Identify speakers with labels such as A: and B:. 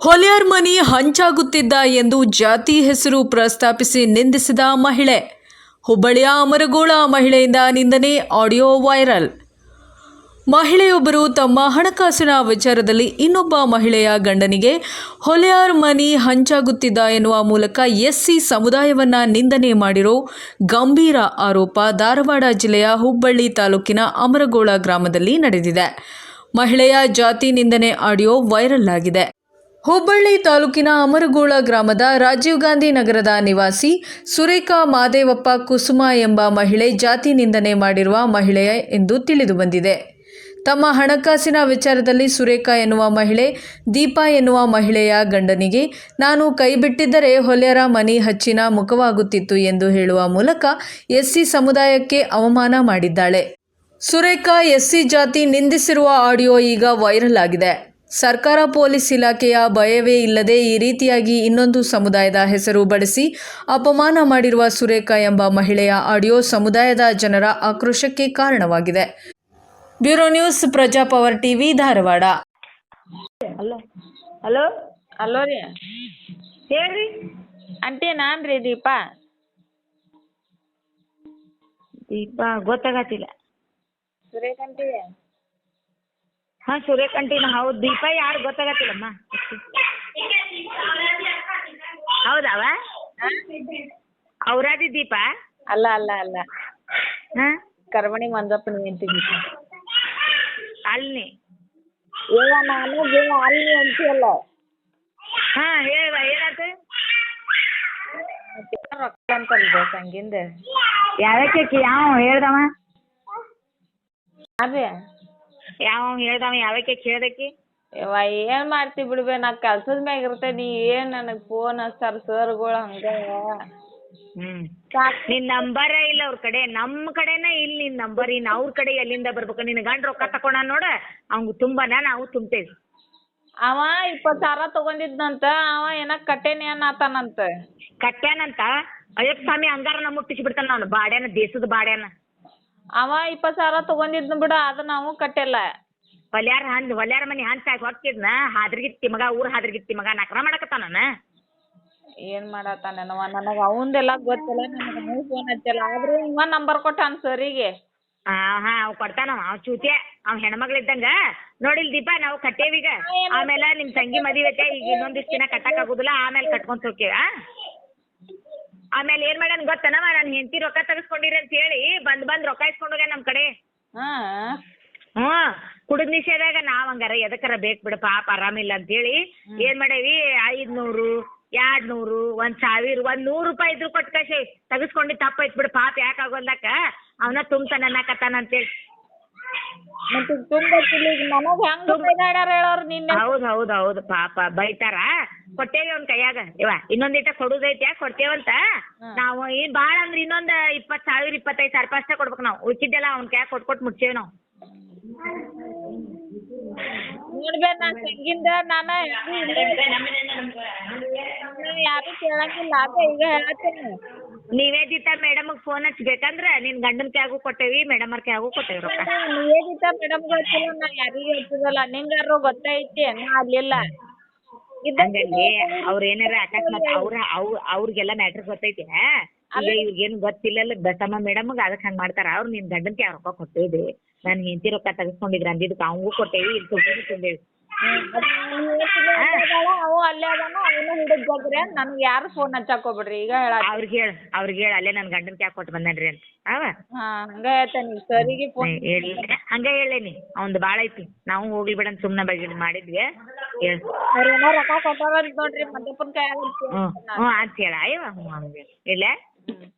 A: ಹೊಲಿಯರ್ ಮನಿ ಹಂಚಾಗುತ್ತಿದ್ದ ಎಂದು ಜಾತಿ ಹೆಸರು ಪ್ರಸ್ತಾಪಿಸಿ ನಿಂದಿಸಿದ ಮಹಿಳೆ. ಹುಬ್ಬಳ್ಳಿಯ ಅಮರಗೋಳ ಮಹಿಳೆಯಿಂದ ನಿಂದನೆ ಆಡಿಯೋ ವೈರಲ್. ಮಹಿಳೆಯೊಬ್ಬರು ತಮ್ಮ ಹಣಕಾಸಿನ ವಿಚಾರದಲ್ಲಿ ಇನ್ನೊಬ್ಬ ಮಹಿಳೆಯ ಗಂಡನಿಗೆ ಹೊಲೆಯಾರ್ ಮನಿ ಹಂಚಾಗುತ್ತಿದ್ದ ಎನ್ನುವ ಮೂಲಕ ಎಸ್ಸಿ ಸಮುದಾಯವನ್ನ ನಿಂದನೆ ಮಾಡಿರೋ ಗಂಭೀರ ಆರೋಪ ಧಾರವಾಡ ಜಿಲ್ಲೆಯ ಹುಬ್ಬಳ್ಳಿ ತಾಲೂಕಿನ ಅಮರಗೋಳ ಗ್ರಾಮದಲ್ಲಿ ನಡೆದಿದೆ. ಮಹಿಳೆಯ ಜಾತಿ ನಿಂದನೆ ಆಡಿಯೋ ವೈರಲ್ ಆಗಿದೆ. ಹುಬ್ಬಳ್ಳಿ ತಾಲೂಕಿನ ಅಮರಗೋಳ ಗ್ರಾಮದ ರಾಜೀವ್ ಗಾಂಧಿ ನಗರದ ನಿವಾಸಿ ಸುರೇಖಾ ಮಾದೇವಪ್ಪ ಕುಸುಮ ಎಂಬ ಮಹಿಳೆ ಜಾತಿ ನಿಂದನೆ ಮಾಡಿರುವ ಮಹಿಳೆ ಎಂದು ತಿಳಿದು ಬಂದಿದೆ. ತಮ್ಮ ಹಣಕಾಸಿನ ವಿಚಾರದಲ್ಲಿ ಸುರೇಖಾ ಎನ್ನುವ ಮಹಿಳೆ, ದೀಪಾ ಎನ್ನುವ ಮಹಿಳೆಯ ಗಂಡನಿಗೆ, ನಾನು ಕೈಬಿಟ್ಟಿದ್ದರೆ ಹೊಲೆಯರ ಮನಿ ಹಚ್ಚಿನ ಮುಖವಾಗುತ್ತಿತ್ತು ಎಂದು ಹೇಳುವ ಮೂಲಕ ಎಸ್ಸಿ ಸಮುದಾಯಕ್ಕೆ ಅವಮಾನ ಮಾಡಿದ್ದಾಳೆ. ಸುರೇಖಾ ಎಸ್ಸಿ ಜಾತಿ ನಿಂದಿಸಿರುವ ಆಡಿಯೋ ಈಗ ವೈರಲ್ ಆಗಿದೆ. ಸರ್ಕಾರ ಪೊಲೀಸ್ ಇಲಾಖೆಯ ಭಯವೇ ಇಲ್ಲದೆ ಈ ರೀತಿಯಾಗಿ ಇನ್ನೊಂದು ಸಮುದಾಯದ ಹೆಸರು ಬಳಸಿ ಅಪಮಾನ ಮಾಡಿರುವ ಸುರೇಖಾ ಎಂಬ ಮಹಿಳೆಯ ಆಡಿಯೋ ಸಮುದಾಯದ ಜನರ ಆಕ್ರೋಶಕ್ಕೆ ಕಾರಣವಾಗಿದೆ. Bureau news Prajapower TV Dharwad.
B: Hello hello?
C: Hello ರೀ.
B: ಹೇಳ್ರಿ.
C: ಅಂಟಿ ನಾನು ರೀ ದೀಪಾ.
B: ದೀಪ ಗೊತ್ತಾಗತ್ತಿಲ್ಲ.
C: ಸುರೇಖ್
B: ಹಾ ಸೂರ್ಯಕಾಂತಿನ ಹೌದು. ದೀಪ ಯಾರು ಗೊತ್ತಾಗತ್ತಿಲ್ಲಮ್ಮ? ಹೌದವ? ಔರಾದಿ ದೀಪ?
C: ಅಲ್ಲ ಅಲ್ಲ ಅಲ್ಲ.
B: ಹಾ?
C: ಕರ್ಮಣಿ ಮಂಜಪ್ಪನ ಹೆಂಡತಿ ದೀಪ.
B: ಅಲ್ಲಿ
C: ಏನ ನಾನು ಜೀವ ಅಲ್ಲಿ ಅಂತೀಯಲ್ಲ.
B: ಹಾ ಹೇಳುವ ಏನಾಯ್ತು?
C: ರೊಕ್ಕ ಅಂತಲ್ರಿ ಸಂಗಿಂದ.
B: ಯಾವಕ್ಕೆ ಯಾವ ಹೇಳ್ದವ
C: ಅದೇ.
B: ಯಾವ ಹೇಳ್ದವ ಯಾವಕ್ಕೆ ಕೇಳ್ದಕ್ಕಿ?
C: ಯವ್ವ ಏನ್ ಮಾಡ್ತಿ ಬಿಡ್ಬೆ ನಾ ಕೆಲ್ಸದ ಮ್ಯಾಗ ಇರ್ತೇನಿ ನೀ ಏನ್ ನನಗ್ ಫೋನ್ ಹಚ್ತಾರ ಸರ್ಗಳು ಹಂಗ?
B: ಹ್ಮ್. ನಿನ್ ನಂಬರ ಇಲ್ಲ ಅವ್ರ ಕಡೆ ನಮ್ಮ ಕಡೆನ ಇಲ್ಲ ನಿನ್ ನಂಬರ್ ಇನ್ ಅವ್ರ ಕಡೆ ಎಲ್ಲಿಂದ ಬರ್ಬೇಕು? ನಿನ್ ಗಂಡ ರೊಕ್ಕ ತಕೊಂಡ ನೋಡ ಅವ್ಗ ತುಂಬಾನ ನಾವು ತುಂಬ್ತೇವಿ.
C: ಅವ ಇಪ್ಪತ್ ಸಾವಿರ ತಗೊಂಡಿದ್ನಂತ ಅವ ಏನ ಕಟ್ಟೇನಿ ಅನ್ನತಾನಂತ.
B: ಕಟ್ಟ್ಯಾನಂತ? ಅಯ್ಯಪ್ಪ ಸ್ವಾಮಿ ಹಂಗಾರ ನಮ್ಮ ಮುಟ್ಟಿಸಿ ಬಿಡ್ತಾನ ನಾನು ಬಾಡ್ಯಾನ ದೇಶದ ಬಾಡ್ಯಾನ.
C: ಅವ ಇಪ್ಪತ್ ಸಾವಿರ ತಗೊಂಡಿದ್ನ ಬಿಡ ಅದ ನಾವು ಕಟ್ಟಿಲ್ಲ.
B: ಹೊಲ್ಯಾರ ಹಂದ್ ಹೊಲ್ಯಾರ ಮನಿ ಹಂಚಾಗಿ ಹೊಕ್ಕಿದ್ನ ಹಾದ್ರಗಿತ್ತಿ ಮಗ ಊರ್ ಹಾದ್ರಗಿತ್ತಿ ಮಗ ನಕರ ಮಾಡಕತ್ತಾನ
C: ಏನ್ ಮಾಡತ್ತಾನವ ನನಗ ಅವಂದೆಲ್ಲ ಗೊತ್ತಿಲ್ಲ ನನಗ ನೀವು ಫೋನ್ ಹಚ್ಚಲ್ಲ ಆದ್ರೂ ಇವ ನಂಬರ್ ಕೊಟ್ಟಾನ ಸರಿಗೆ
B: ಹಾ ಹಾ ಅವ್ ಕೊಡ್ತಾನ ಅವ್ ಚೂತ್ಯ ಅವ್ ಹೆಣ್ಮಗ್ಳ ಇದ್ದಂಗ. ನೋಡಿಲ್ ದೀಪಾ ನಾವು ಕಟ್ಟೇವೀಗ ಆಮೇಲೆ ನಿಮ್ ತಂಗಿ ಮದ್ವಿ ಐತೆ ಈಗ ಇನ್ನೊಂದಿಷ್ಟ್ ದಿನ ಕಟ್ಟಕ್ ಆಗುದಿಲ್ಲ ಆಮೇಲೆ ಕಟ್ಕೊಂತ ಹೋಗ್ತೇವ ಆಮೇಲೆ ಏನ್ ಮಾಡ್ಯಾನ ಗೊತ್ತನವ ನನ್ ಹೆಂಡತಿ ರೊಕ್ಕ ತಗಸ್ಕೊಂಡಿರಿ ಅಂತ ಹೇಳಿ ಬಂದ್ ಬಂದ್ ರೊಕ್ಕ ಇಸ್ಕೊಂಡ್ ಹೋಗ್ಯಾನ ನಮ್ ಕಡೆ.
C: ಹಾ.
B: ಹ್ಮ್ ಕುಡಿದ್ ನಿಷೇಧಾಗ ನಾವ್ ಹಂಗಾರ ಎದಕ್ಕಾರ ಬೇಕ್ ಬಿಡ ಪಾಪ ಆರಾಮಿಲ್ಲ ಅಂತ ಹೇಳಿ ಏನ್ ಮಾಡೇವಿ ಐದ್ನೂರು ಎರಡ್ ನೂರು ಒಂದ್ ಸಾವಿರ ಒಂದ್ ನೂರ್ ರೂಪಾಯಿ ಇದ್ರು ಕೊಟ್ಟು ಕಸಿ ತಗಸ್ಕೊಂಡಿ ತಪ್ಪ ಬಿಡು ಪಾಪ ಯಾಕೆ ಆಗೋಲ್ದಾಕ? ಅವನ ತುಂಬ್ತಾನ ಅನ್ನಕತ್ತಾನ ಅಂತೇಳಿ
C: ಮತ್ತೆ ತುಂಬ ನನಗ್ ಹೆಂಗ್ ಬೈದಾಡ್ಯಾರ ಹೇಳೋರ್ ನಿನ್ನೆ.
B: ಹೌದ್ ಹೌದ್ ಹೌದ್. ಪಾಪ ಬೈತಾರ? ಕೊಟ್ಟೇವಿ ಅವ್ನ ಕೈಯಾಗ. ಇವ ಇನ್ನೊಂದಿಟ ಕೊಡುದೈತಿ ಯಾಕೆ ಕೊಡ್ತೇವಂತ ನಾವು ಏನ್ ಬಾಳ ಅಂದ್ರ ಇನ್ನೊಂದ್ ಇಪ್ಪತ್ ಸಾವಿರ ಇಪ್ಪತ್ತೈದ್ ಸಾವಿರ ರೂಪಾಯಿ ಅಷ್ಟೇ ಕೊಡ್ಬೇಕು ನಾವು. ಉಳ್ಕಿದ್ದೆಲ್ಲ ಅವ್ನ ಕೈಯಾಗ ಕೊಟ್ ಕೊಟ್ ಮುಟ್ಸೇವಿ ನಾವು.
C: ನೋಡ್ಬೇ ನಾ ಸಂಗಿಂದ ನಾನ ಯಾರು ಕೇಳಂಗಿಲ್ಲ. ಅದೇ ಈಗ ಹೇಳತ್ತೀನಿ
B: ನಿವೇದಿತಾ ಮೇಡಮ್ ಫೋನ್ ಹಚ್ಬೇಕಂದ್ರ ನಿನ್ ಗಂಡನ ಕ್ಯಾಗು ಕೊಟ್ಟೇವಿ ಮೇಡಮ್ ಅವ್ರ ಕ್ಯಾಗು ಕೊಟ್ಟೇವಿ ರೊಕ್ಕ.
C: ನಿವೇದಿತ ಮೇಡಮ್ ಗೊತ್ತಿಲ್ಲ ನಾ ಯಾರಿಗೂ ಹಚ್ಚದಲ್ಲ ನಿಂಗಾರು ಗೊತ್ತೈತಿ ನಾ ಅಲ್ಲಿಲ್ಲ
B: ಹಂಗಲ್ಲಿ ಅವ್ರ ಏನಾರ ಅಕಸ್ಮಾತ್ ಅವ್ರ ಅವ್ ಅವ್ರಿಗೆಲ್ಲ ಮ್ಯಾಟ್ರ್ ಗೊತ್ತೈತಿ. ಈಗ ಇವ್ರಿಗೇನು ಗೊತ್ತಿಲ್ಲಲ್ಲ ಬಸಮ್ಮ ಮೇಡಮ್ ಅದಕ್ಕೆ ಹಂಗ್ ಮಾಡ್ತಾರ ಅವ್ರು ನಿನ್ ಗಂಡನ್ ಕೈ ರೊಕ್ಕ ಕೊಟ್ಟೇವಿ. ನನ್ ಹೆಂಡತಿ ರೊಕ್ಕ ತೆಗಿಸ್ಕೊಂಡಿದ್ರ ಅಂದಿದ್ದಕ್ಕೆ ಅವಂಗೂ ಕೊಟ್ಟೇವಿ ಇಲ್ಲಿ ತುಂಬಿದ್ರು ತುಂಬೇವಿ.
C: ಅವು ಅಲ್ಲೇ ಅದಾನ ಅವನು ಹಿಡಿದ್ ಜಗ್ರೆ ನನ್ಗೆ ಯಾರು ಫೋನ್ ಹಚ್ಚಾಕ್ ಹೋಗ್ಬಿಡ್ರಿ ಈಗ ಹೇಳ.
B: ಅವ್ರಿಗೆ ಹೇಳ ಅವ್ರಿಗೆ ಹೇಳ ಅಲ್ಲೇ ನನ್ ಗಂಡನ ಕ್ಯಾಕ್ ಕೊಟ್ಟು ಬಂದೇನ್ರಿ ಅಂತ. ಅವ?
C: ಹಾ ಹಂಗ ಹೇಳ್ತೇನೆ ಸರಿಗೆ ಫೋನ್
B: ಹೇಳಿ. ಹಂಗ ಹೇಳೇನಿ ಅವಂದ್ ಬಾಳ ಐತಿ. ನಾವು ಹೋಗ್ಲಿ ಬಿಡ ಅಂತ ಸುಮ್ನ ಬಗ್ಗೆ ಮಾಡಿದ್ವಿ. ಹೇಳ.
C: ಅವ್ರ ಏನೋ ರೊಕ್ಕ ಕೊಟ್ಟಾರ ಅಂತ ನೋಡ್ರಿ ಕೈಯಾಗ
B: ಹ್ಮ್ ಹ್ಮ್ ಅಂತ ಹೇಳ ಅಯ್ಯವ ಹ್ಞೂ ಹಂಗೆ. ಇಡ್ಲೇ?